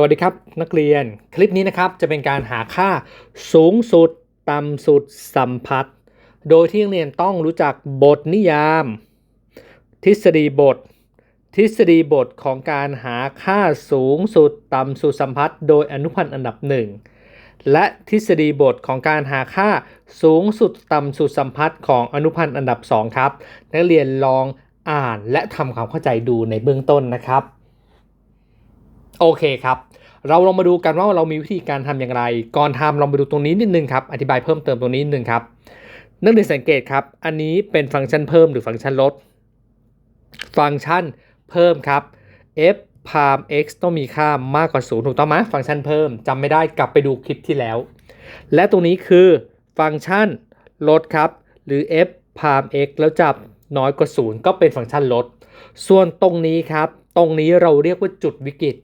วัสดีครับนักเรียนคลิปนี้นะครับจะเป็นการหาค่าสูงสุด ต่ำสุดสัมพัทธ์ โดยที่นักเรียนต้องรู้จักบทนิยาม ทฤษฎีบท ทฤษฎีบทของการหาค่าสูงสุด ต่ำสุดสัมพัทธ์ โดยอนุพันธ์อันดับหนึ่งและทฤษฎีบทของการหาค่าสูงสุด ต่ำสุดสัมพัทธ์ของอนุพันธ์อันดับสองครับ นักเรียนลองอ่านและทำความเข้าใจดูในเบื้องต้นนะครับ โอเคครับ เราลองมาดูกันว่าเรามีวิธีการทำอย่างไร ก่อนทำเรามาดูตรงนี้นิดนึงครับ อธิบายเพิ่มเติมตรงนี้นิดนึงครับนักเรียนสังเกตครับ อันนี้เป็นฟังก์ชันเพิ่มหรือฟังก์ชันลด ฟังก์ชันเพิ่มครับ f พาม x ต้องมีค่ามากกว่า0ถูกต้องไหมฟังก์ชันเพิ่มจำไม่ได้กลับไปดูคลิปที่แล้ว และตรงนี้คือฟังก์ชันลดครับ หรือ f พาม x แล้วจับน้อยกว่า0ก็เป็นฟังก์ชันลด ส่วนตรงนี้ครับ ตรงนี้เราเรียกว่าจุดวิกฤต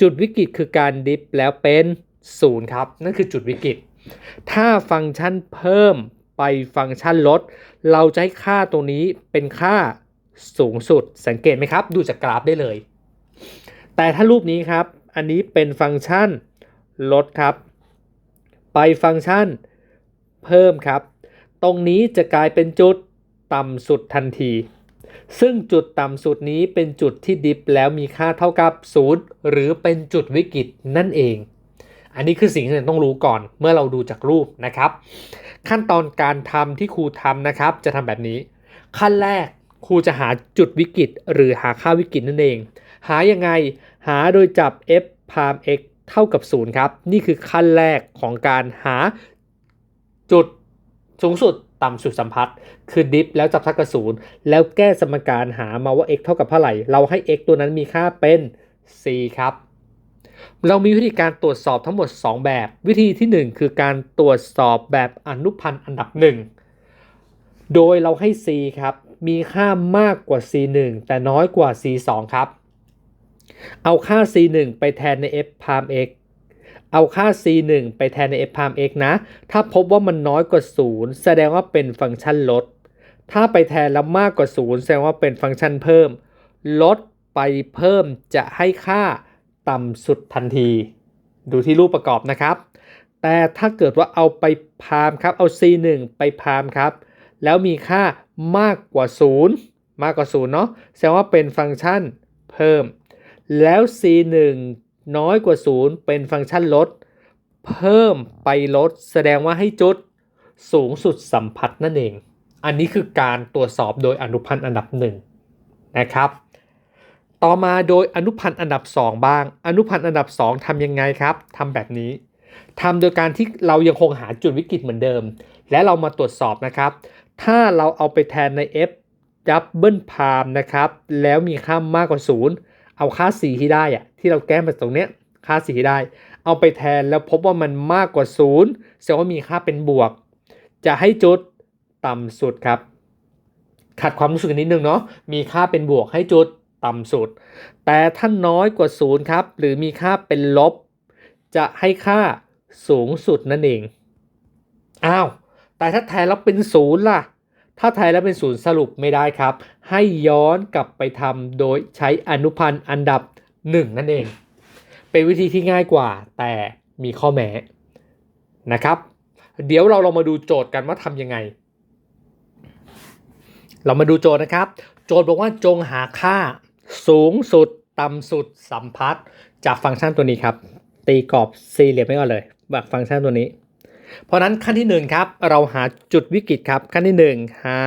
จุดวิกฤตคือการดิฟแล้วเป็น0ครับ นั่นคือจุดวิกฤต ถ้าฟังก์ชันเพิ่มไปฟังก์ชันลด เราจะให้ค่าตรงนี้เป็นค่าสูงสุด สังเกตไหมครับ ดูจากกราฟได้เลย แต่ถ้ารูปนี้ครับ อันนี้เป็นฟังก์ชันลดครับ ไปฟังก์ชันเพิ่มครับ ตรงนี้จะกลายเป็นจุดต่ำสุดทันที ซึ่งจุดต่ำสุดนี้เป็นจุดที่ดิฟแล้วมีค่าเท่ากับ 0 หรือเป็นจุดวิกฤตนั่นเอง อันนี้คือสิ่งที่ต้องรู้ก่อนเมื่อเราดูจากรูปนะครับ ขั้นตอนการทำที่ครูทำนะครับ จะทำแบบนี้ ขั้นแรกครูจะหาจุดวิกฤต หรือหาค่าวิกฤตนั่นเอง หายังไงหาโดยจับ f พาม x เท่ากับ 0 ครับ นี่คือขั้นแรกของการหาจุดสูงสุด ต่ำสุดสัมพัทธ์คือดิฟแล้วจับท่ากับศูนย์แล้วแก้สมการหามาว่า x เท่ากับเท่าไหร่ เราให้ x ตัวนั้นมีค่าเป็น c ครับ เรามีวิธีการตรวจสอบทั้งหมด 2 แบบ วิธีที่ 1 คือการตรวจสอบแบบอนุพันธ์อันดับ 1 โดยเราให้ c ครับ มีค่ามากกว่า c 1แต่น้อยกว่า c 2ครับ เอาค่า c 1ไปแทนใน f พาม x เอาค่า c1 ไปแทนใน f พาม x นะ ถ้าพบว่ามันน้อยกว่า 0 แสดงว่าเป็นฟังก์ชันลด ถ้าไปแทนแล้วมากกว่า 0 แสดงว่าเป็นฟังก์ชันเพิ่ม ลดไปเพิ่มจะให้ค่าต่ำสุดทันที ดูที่รูปประกอบนะครับ แต่ถ้าเกิดว่าเอาไปพามครับ เอา c1 ไปพามครับ แล้วมีค่ามากกว่า 0 มากกว่า0เนาะ แสดงว่าเป็นฟังก์ชันเพิ่ม แล้ว c1 น้อยกว่า 0 เป็นฟังก์ชันลด เพิ่มไปลด แสดงว่าให้จุดสูงสุดสัมผัสนั่นเอง อันนี้คือการตรวจสอบโดยอนุพันธ์อันดับหนึ่งนะครับต่อมาโดยอนุพันธ์อันดับ 2 บ้าง อนุพันธ์อันดับ 2ทำยังไงครับทำแบบนี้ทำโดยการที่เรายังคงหาจุดวิกฤตเหมือนเดิม และเรามาตรวจสอบนะครับ ถ้าเราเอาไปแทนใน f double palm นะครับ แล้วมีค่ามากกว่า 0 เอาค่า c ที่ได้อะที่เราแก้มาตรงเนี้ยค่า c ที่ได้ เอาไปแทนแล้วพบว่ามันมากกว่า 0แสดงว่ามีค่าเป็นบวก จะให้จุดต่ำสุดครับขัดความรู้สึกนิดนึงเนาะมีค่าเป็นบวกให้จุดต่ำสุด แต่ถ้าน้อยกว่า0ครับหรือมีค่าเป็นลบ จะให้ค่าสูงสุดนั่นเองอ้าวแต่ถ้าแทนแล้วเป็น0ล่ะถ้าแทนแล้วเป็น0สรุปไม่ได้ครับ ให้ย้อนกลับไปทำโดยใช้อนุพันธ์อันดับ 1 นั่นเอง เป็นวิธีที่ง่ายกว่า แต่มีข้อแม้นะครับ เดี๋ยวเราลองมาดูโจทย์กันว่าทำยังไง เรามาดูโจทย์นะครับ โจทย์บอกว่าจงหาค่าสูงสุดต่ำสุดสัมพัทธ์จากฟังก์ชันตัวนี้ครับ ตีกรอบสี่เหลี่ยมไว้ก่อนเลยแบบฟังก์ชันตัวนี้ เพราะนั้นขั้นที่1ครับเราหาจุดวิกฤตครับขั้นที่ 1 หา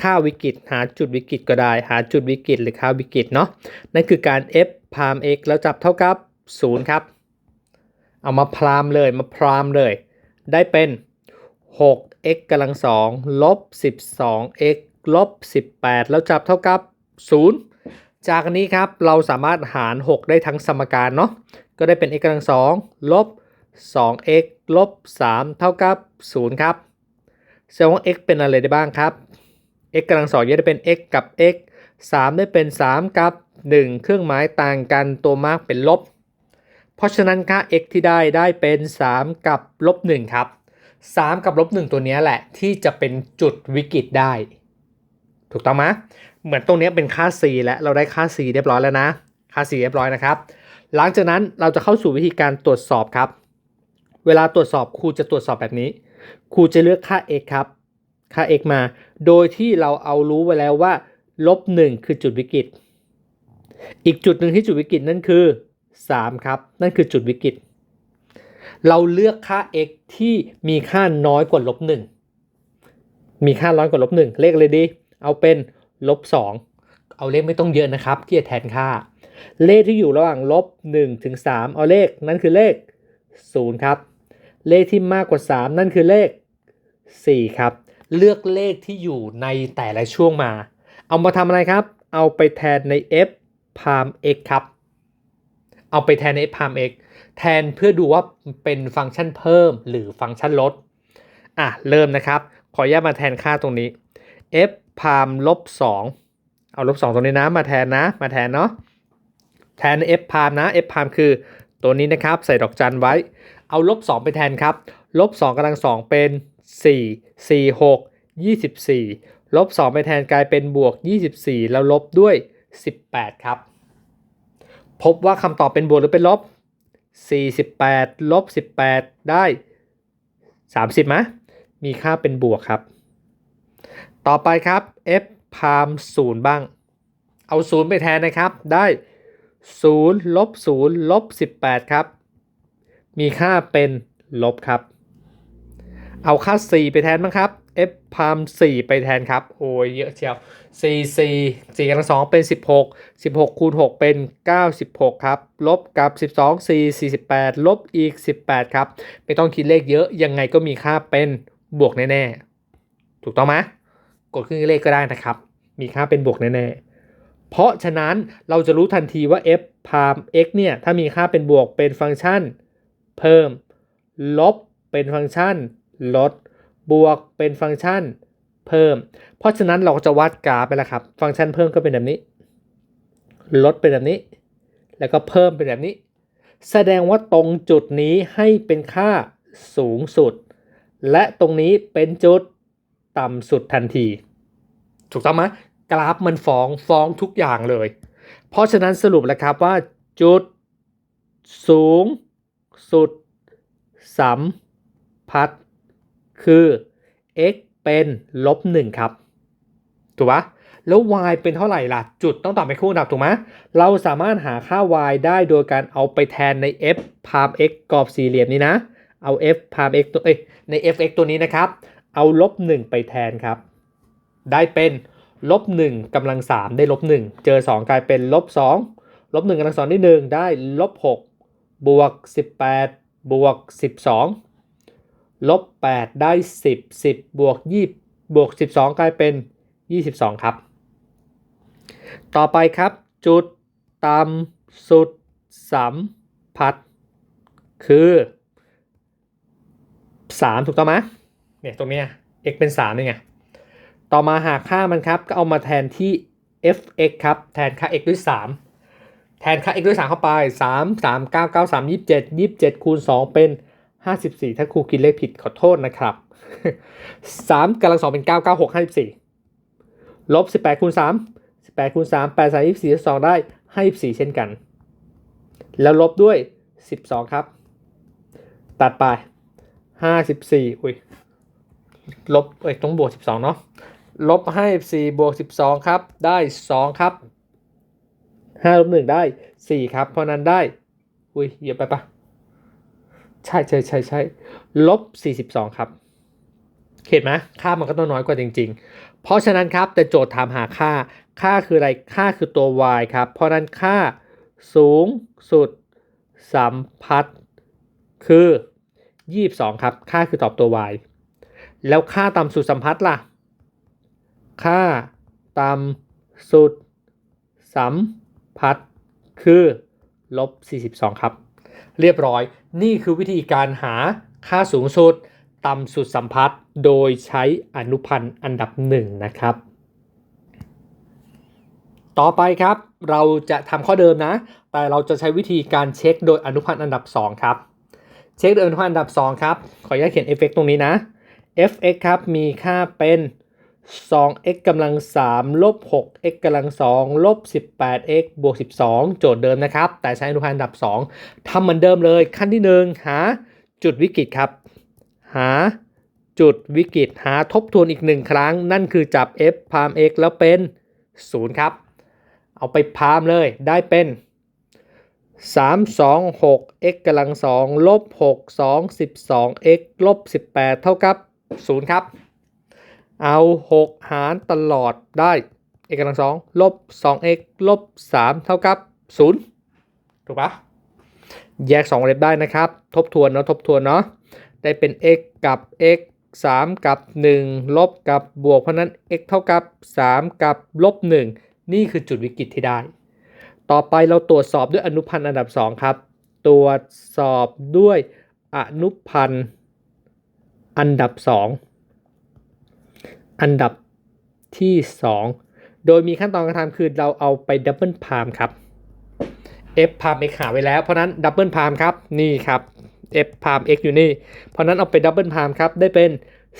ค่าวิกฤต หาจุดวิกฤตก็ได้ หาจุดวิกฤตหรือค่าวิกฤตเนาะนั่นคือการ f พาม x แล้วจับเท่ากับ 0 ครับ เอามาพรามเลยมาพรามเลย ได้เป็น 6x กำลัง2ลบ 12x ลบ 18 แล้วจับเท่ากับ 0 จากนี้ครับเราสามารถหาร 6 ได้ทั้งสมการเนาะก็ได้เป็น x กำลัง2ลบ 2x ลบ 3 เท่ากับ 0 ครับแสดงว่า x เป็นอะไรได้บ้างครับ x กำลัง2จะได้เป็น x กับ x 3 ได้เป็น 3 กับ 1 เครื่องหมายต่างกันตัวมากเป็นลบ เพราะฉะนั้นค่า x ที่ได้ได้เป็น 3 กับลบ1ครับ 3 กับลบ1ตัวนี้แหละที่จะเป็นจุดวิกฤตได้ ถูกต้องไหมเหมือนตรงนี้เป็นค่า c แล้วเราได้ค่า c เรียบร้อยแล้วนะ ค่า c เรียบร้อยนะครับ หลังจากนั้นเราจะเข้าสู่วิธีการตรวจสอบครับ เวลาตรวจสอบครูจะตรวจสอบแบบนี้ครูจะเลือกค่า x ครับ ค่า x มา โดยที่เราเอารู้ไว้แล้วว่าลบ1คือจุดวิกฤต อีกจุดหนึ่งที่จุดวิกฤตนั่นคือ 3 ครับ นั่นคือจุดวิกฤต เราเลือกค่า x ที่มีค่าน้อยกว่าลบ1มีค่าน้อยกว่าลบ1เลขเลยดี เอาเป็นลบ2เอาเลขไม่ต้องเยอะนะครับที่จะแทนค่า เลขที่อยู่ระหว่างลบ1ถึง3เอาเลขนั่นคือเลข0ครับ เลขที่มากกว่า 3 นั่นคือเลข4ครับ เลือกเลขที่อยู่ในแต่ละช่วงมา เอามาทำอะไรครับ เอาไปแทนใน f พาม x ครับ เอาไปแทนใน f พาม x แทนเพื่อดูว่าเป็นฟังก์ชันเพิ่มหรือฟังก์ชันลด อะ เริ่มนะครับ ขออนุญาตมาแทนค่าตรงนี้ f พามลบ2เอาลบ2ตรงนี้นะ มาแทนนะ มาแทนเนาะ แทน f พามนะ f พามคือตัวนี้นะครับ ใส่ดอกจันไว้ เอาลบ2ไปแทนครับ ลบ2กำลัง2เป็น 4 4 6 24 ลบ 2 ไปแทนกลายเป็นบวก 24 แล้วลบด้วย 18 ครับ พบว่าคำตอบเป็นบวกหรือเป็นลบ 48 ลบ 18 ได้ 30ไหมมีค่าเป็นบวกครับ ต่อไปครับ f พาม0บ้าง เอา0ไปแทนนะครับ ได้0ลบ0ลบ18 ครับ มีค่าเป็นลบครับ เอาค่า4ไปแทนบ้างครับ f พาม4ไปแทนครับ โอ้ยเยอะเชียว4 4 4กำลัง2เป็น16 16คูณ6เป็น96ครับ ลบกับ12 4 48ลบอีก18ครับ ไม่ต้องคิดเลขเยอะยังไงก็มีค่าเป็นบวกแน่ๆ ถูกต้องไหมกดขึ้นเลขก็ได้นะครับ มีค่าเป็นบวกแน่ๆ เพราะฉะนั้นเราจะรู้ทันทีว่า f พาม x เนี่ย ถ้ามีค่าเป็นบวกเป็นฟังก์ชัน เพิ่ม ลบเป็นฟังก์ชัน ลด บวกเป็นฟังก์ชันเพิ่ม เพราะฉะนั้นเราก็จะวาดกราฟไปแล้วครับ ฟังก์ชันเพิ่มก็เป็นแบบนี้ ลดเป็นแบบนี้ แล้วก็เพิ่มเป็นแบบนี้ แสดงว่าตรงจุดนี้ให้เป็นค่าสูงสุด และตรงนี้เป็นจุดต่ำสุดทันที ถูกต้องไหมกราฟมันฟ้องฟ้องทุกอย่างเลย เพราะฉะนั้นสรุปแล้วครับว่าจุดสูงสุดสัมพัทธ์ คือ x เป็นลบ1ครับ ถูกปะแล้ว y เป็นเท่าไหร่ล่ะ จุดต้องตอบเป็นคู่อันดับถูกไหมเราสามารถหาค่า y ได้โดยการเอาไปแทนใน f พาม x กรอบสี่เหลี่ยมนี้นะ เอา f พาม x ตัวเอ้ยใน fx ตัวนี้นะครับ เอาลบ1ไปแทนครับ ได้เป็นลบ1กำลัง3ได้ลบ1เจอ2กลายเป็นลบ2ลบ1กำลัง2ได้1ได้ลบ6บวก18บวก12 ลบ 8 ได้ 10 10 บวก 20 บวก 12 กลายเป็น 22 ครับ ต่อไปครับ จุดต่ำสุดสัมพัทธ์คือ 3 ถูกต้องไหมเนี่ยตรงนี้ x เป็น3นี่ไง ต่อมาหาค่ามันครับ ก็เอามาแทนที่ fx ครับ แทนค่า x ด้วย 3 แทนค่า x ด้วย 3 เข้าไป 3 3 9 9 3 27 27 คูณ 2 เป็น 54 ถ้าครูคิดเลขผิดขอโทษนะครับ 3กำลัง2เป็น 9 9 6 54ลบ 18คูณ3 18คูณ3 8 3 24 2ได้54เช่นกัน แล้วลบด้วย 12 ครับ ตัดไป 54 อุ้ย ลบเอ้ยต้องบวก 12 เนาะ ลบ54บวก 12 ครับ ได้ 2 ครับ5ลบ1ได้ 4 ครับ เพราะนั้นได้ อุ้ยเยอะไปปะ ใช่ใช่ใช่ใช่ลบ 42 ครับ เห็นไหมค่ามันก็ต้องน้อยกว่าจริง ๆ เพราะฉะนั้นครับแต่โจทย์ถามหาค่า ค่าคืออะไร ค่าคือตัว y ครับ เพราะนั้นค่าสูงสุดสัมพัทธ์คือ 22 ครับ ค่าคือตอบตัว y แล้วค่าต่ำสุดสัมพัทธ์ล่ะ ค่าต่ำสุดสัมพัทธ์คือลบ 42 ครับ เรียบร้อย นี่คือวิธีการหาค่าสูงสุด ต่ำสุดสัมพัทธ์ โดยใช้อนุพันธ์อันดับหนึ่งนะครับ ต่อไปครับ เราจะทำข้อเดิมนะ แต่เราจะใช้วิธีการเช็คโดยอนุพันธ์อันดับ 2 ครับ เช็คโดยอนุพันธ์อันดับ 2 ครับ ขออนุญาตเขียน fx ตรงนี้นะ fx ครับ มีค่าเป็น 2x กำลัง3ลบ 6x กำลัง2ลบ 18x บวก 12 โจทย์เดิมนะครับ แต่ใช้อนุพันธ์อันดับ 2ทำเหมือนเดิมเลยขั้นที่ 1 หาจุดวิกฤตครับ หาจุดวิกฤตหาทบทวนอีกหนึ่งครั้ง นั่นคือจับ f พาม x แล้วเป็น 0 ครับ เอาไปพามเลยได้เป็น3 2 6 x กำลัง2ลบ6 2 12 x ลบ 18 เท่ากับ 0 ครับ เอา 6 หารตลอดได้ x กำลัง2ลบ 2x ลบ 3 เท่ากับ 0 ถูกปะแยก2เล็บได้นะครับ ทบทวนเนาะทบทวนเนาะได้เป็น x กับ x 3 กับ 1 ลบกับบวก เพราะนั้น x เท่ากับ 3 กับลบ 1 นี่คือจุดวิกฤตที่ได้ ต่อไปเราตรวจสอบด้วยอนุพันธ์อันดับ 2 ครับ ตรวจสอบด้วยอนุพันธ์อันดับ 2 อันดับที่ 2 โดยมีขั้นตอนการทำคือเราเอาไปดับเบิลพามครับ f พาม x หาไว้แล้ว เพราะนั้นดับเบิลพามครับนี่ครับ f พาม x อยู่นี่ เพราะนั้นเอาไปดับเบิลพามครับได้เป็น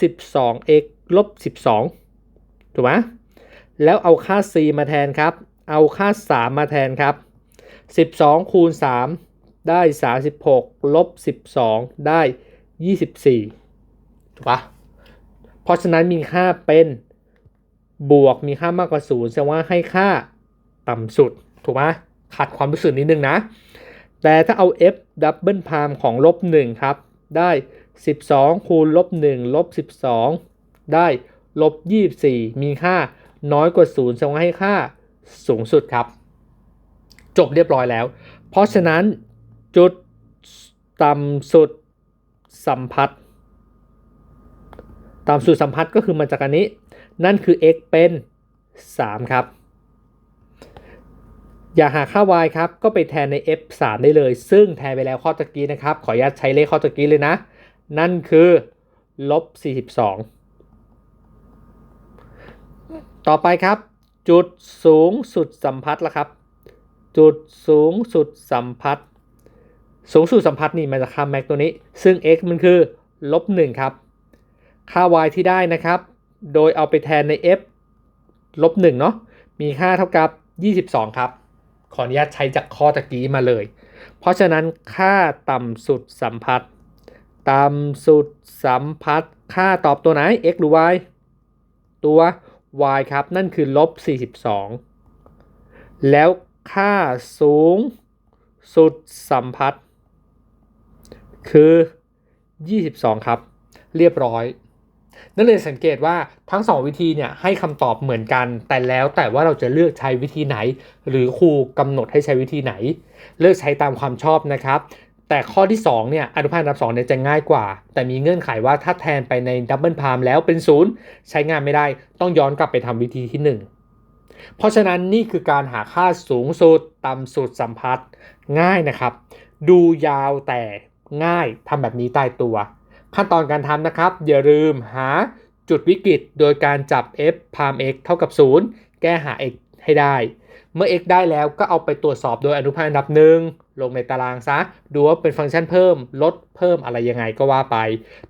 12x ลบ 12 ถูกไหมแล้วเอาค่า c มาแทนครับ เอาค่า 3 มาแทนครับ 12 คูณ 3 ได้ 36 ลบ 12 ได้ 24 ถูกปะ เพราะฉะนั้นมีค่าเป็นบวกมีค่ามากกว่า0แสดงว่าให้ค่าต่ำสุด ถูกไหมขัดความรู้สึกนิดนึงนะ แต่ถ้าเอา f ดับเบิลพามของลบ1ครับ ได้ 12 คูณลบ1ลบ 12 ได้ลบ 24 มีค่าน้อยกว่า0แสดงว่าให้ค่าสูงสุดครับ จบเรียบร้อยแล้ว เพราะฉะนั้นจุดต่ำสุดสัมพัท ต่ำสุดสัมพัทธ์ก็คือมาจากอันนี้ นั่นคือ x เป็น 3 ครับ อย่าหาค่า y ครับ ก็ไปแทนใน f 3ได้เลย ซึ่งแทนไปแล้วข้อตะกี้นะครับ ขออนุญาตใช้เลขข้อตะกี้เลยนะ นั่นคือลบ 42 ต่อไปครับ จุดสูงสุดสัมพัทธ์ละครับ จุดสูงสุดสัมพัทธ์สูงสุดสัมพัทธ์นี่มาจากค่าแม็กตัวนี้ ซึ่ง x มันคือลบ1ครับ ค่า y ที่ได้นะครับ โดยเอาไปแทนใน f ลบ1เนาะ มีค่าเท่ากับ 22 ครับ ขออนุญาตใช้จากข้อตะกี้มาเลย เพราะฉะนั้นค่าต่ำสุดสัมพัทธ์ต่ำสุดสัมพัทธ์ค่าตอบตัวไหน x หรือ y ตัว y ครับ นั่นคือลบ 42 แล้วค่าสูงสุดสัมพัทธ์คือ 22 ครับ เรียบร้อย นั่นเลยสังเกตว่าทั้ง 2 วิธีเนี่ยให้คำตอบเหมือนกัน แต่แล้วแต่ว่าเราจะเลือกใช้วิธีไหน หรือครูกำหนดให้ใช้วิธีไหน เลือกใช้ตามความชอบนะครับ แต่ข้อที่2เนี่ยอนุพันธ์อันดับ2เนี่ยจะง่ายกว่า แต่มีเงื่อนไขว่าถ้าแทนไปในดับเบิลพามแล้วเป็นศูนย์ใช้งานไม่ได้ต้องย้อนกลับไปทำวิธีที่ 1เพราะฉะนั้นนี่คือการหาค่าสูงสุดต่ำสุดสัมพัทธ์ง่ายนะครับ ดูยาวแต่ง่ายทำแบบนี้ตายตัว ขั้นตอนการทำนะครับ อย่าลืมหาจุดวิกฤตโดยการจับ f พาม x เท่ากับ 0 แก้หา x ให้ได้ เมื่อ x ได้แล้วก็เอาไปตรวจสอบโดยอนุพันธ์อันดับหนึ่งลงในตารางซะ ดูว่าเป็นฟังก์ชันเพิ่ม ลดเพิ่มอะไรยังไงก็ว่าไป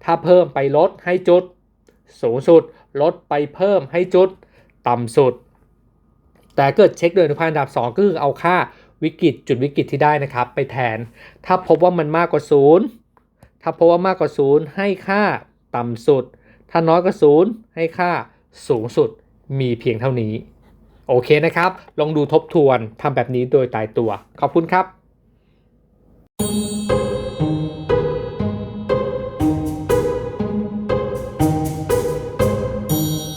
ถ้าเพิ่มไปลดให้จุด สูงสุด ลดไปเพิ่มให้จุด ต่ำสุด แต่เกิดเช็คโดยอนุพันธ์อันดับ 2 ก็คือเอาค่าวิกฤตจุดวิกฤตที่ได้นะครับ ไปแทน ถ้าพบว่ามันมากกว่า 0 ถ้าพบว่ามากกว่า 0 ให้ค่าต่ำสุด ถ้าน้อยกว่า 0 ให้ค่าสูงสุดมีเพียงเท่านี้ โอเคนะครับ ลองดูทบทวนทำแบบนี้โดยตายตัว ขอบคุณครับ